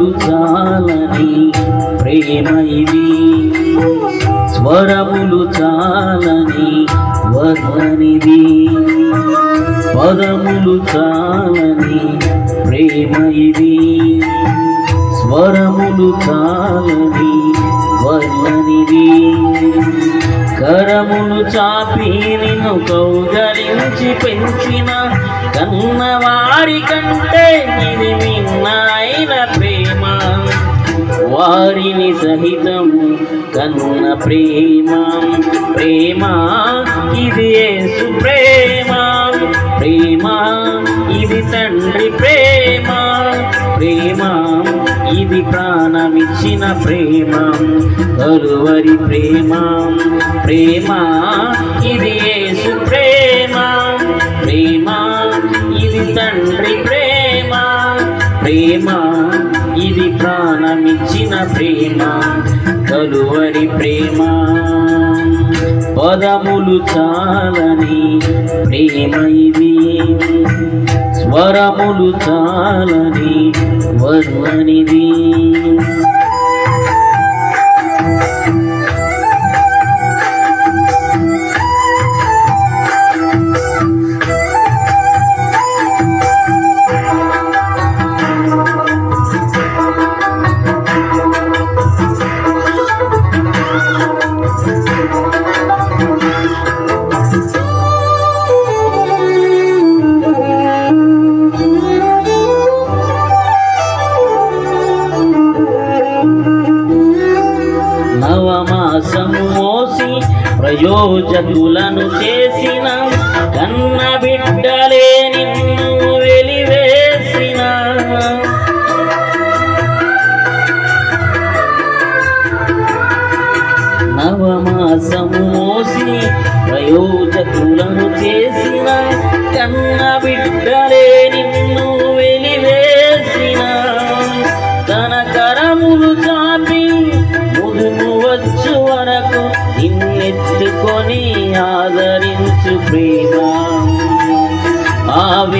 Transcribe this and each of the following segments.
పదములు చాలని ప్రేమ ఇది స్వరములు చాలని వర్ణనిది పదములు చాలని ప్రేమ ఇది స్వరములు చాలని వర్ణనిది కరములు చాపి నిన్ను కౌగలించి పెంచిన కన్నవారి కంటే ఇది వారిని సహితము కన్న ప్రేమ. ప్రేమ ఇది యేసు ప్రేమ. ప్రేమ ఇది తండ్రి ప్రేమ. ప్రేమ ఇది ప్రాణమిచ్చిన ప్రేమ. కలువరి ప్రేమ. ప్రేమ ఇది ప్రాణమిచ్చిన ప్రేమ కలువరి ప్రేమ. పదములు చాలని ప్రేమ ఇది స్వరములు చాలని వర్ణనిది ప్రయోజకులను చేసిన కన్న బిడ్డలే నిన్ను వెలివేసిన. నవమాసము మోసి ప్రయోజకులను చేసిన కన్న బిడ్డలే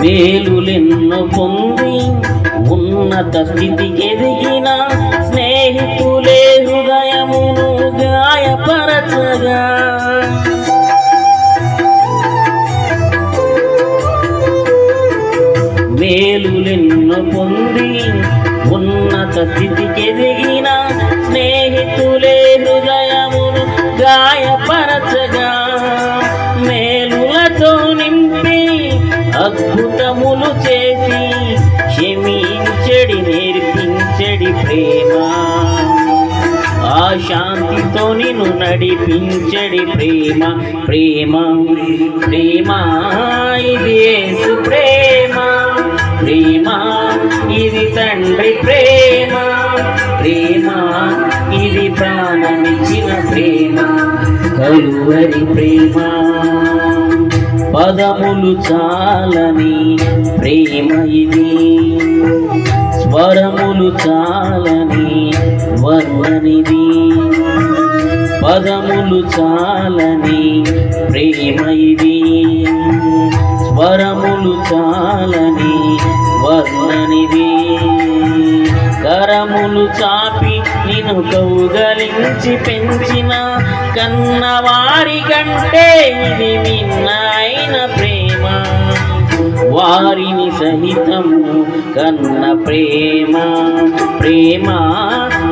మేలులెన్ను పొంది ఉన్నత స్థితికి ఎదిగిన స్నేహితులే హృదయమును గాయపరచగా. మేలులెన్ను పొంది ఉన్నత స్థితికి ఎదిగిన క్షమించడి నేర్పించడి ప్రేమ. ఆ శాంతితో నిన్ను నడిపించడి ప్రేమ. ప్రేమ ప్రేమ ఇది ప్రేమ. ప్రేమ ఇది తండ్రి ప్రేమ. ప్రేమ ఇది ప్రాణమిచ్చిన ప్రేమ. కలువరి ప్రేమ. పదములు చాలని ప్రేమ ఇది. వరములు చాలని వర్ణనిది పదములు చాలని ప్రేమ ఇది స్వరములు చాలని వర్ణనిది కరములు చాపి నిన్ను కౌగలించి పెంచిన కన్నవారి కంటే ఇది మిన్నైన ప్రేమ. వారిని సహితము కన్న ప్రేమ ప్రేమ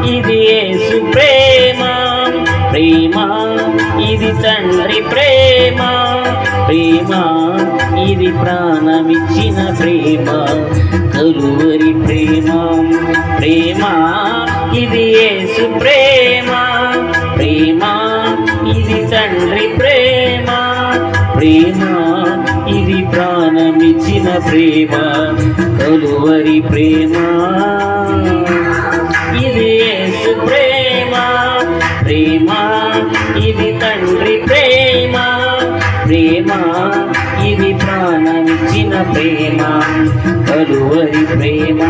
ఇది యేసు ప్రేమ. ప్రేమ ఇది తండ్రి ప్రేమ. ప్రేమ ఇది ప్రాణమిచ్చిన ప్రేమ. కలువరి ప్రేమ ప్రేమ ఇది యేసు ప్రేమ. ప్రేమ ఇది తండ్రి ప్రేమ. ప్రేమ ఇది ప్రాణమిచ్చిన ప్రేమ కలువరి ప్రేమ. ఇది ప్రేమ ప్రేమ ఇది తండ్రి ప్రేమ. ప్రేమ ఇది ప్రాణమిచ్చిన ప్రేమ కలువరి ప్రేమ.